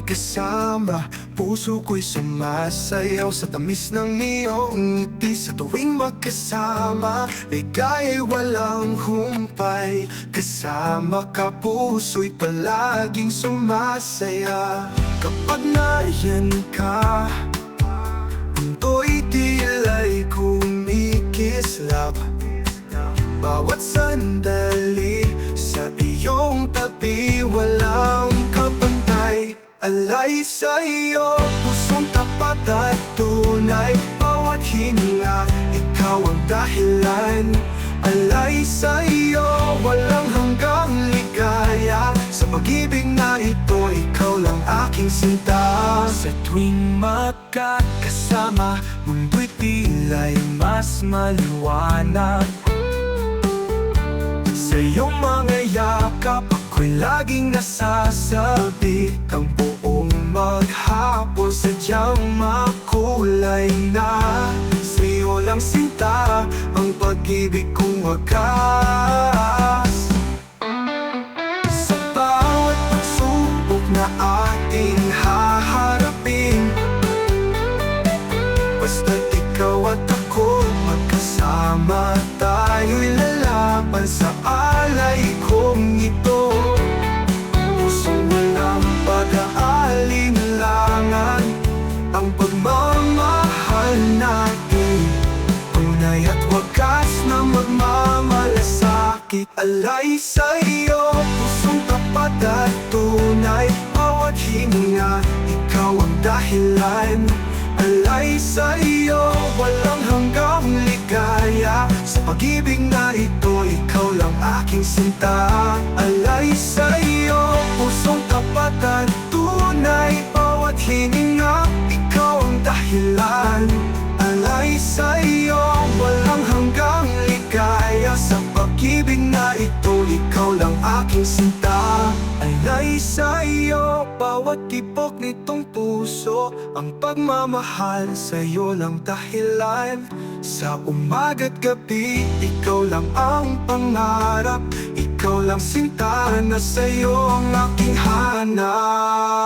magkasama Puso ko'y sumasayaw sa tamis ng iyong ngiti. Sa tuwing magkasama Ligaya'y walang humpay. Kasama ka puso'y palaging sumasaya. Kapag nayan ka Mundo'y tila'y kumikislap. Bawat sandali sa iyong tabi kapantay Alay sa pusong tapat at tunay Bawat hininga, ikaw ang dahilan. Alay sa iyo, walang hanggang ligaya. Sa pag-ibig na ito, ikaw lang aking sinta. Sa tuwing magkakasama Mundo'y tila'y mas maliwanag. Sa iyong mga yakap Ako'y laging nasasabi Ang maghapon Sadyang makulay na. Sa lang sinta Ang pag-ibig kong wagas. Sa bawat pagsubok na ating haharapin Basta't ikaw at ako magkasama Tayo'y lalaban sa alay kong ito Alay sa iyo, pusong tapat at tunay Bawat hininga, ikaw ang dahilan. Alay sa walang hanggang ligaya Sa pag-ibig na ito, ikaw lang aking sinta. Alay sa iyo, bawat tibok nitong puso. Ang pagmamahal sa iyo lang dahilan. Sa umaga't gabi, ikaw lang ang pangarap. Ikaw lang sinta na sa iyo ang aking hanap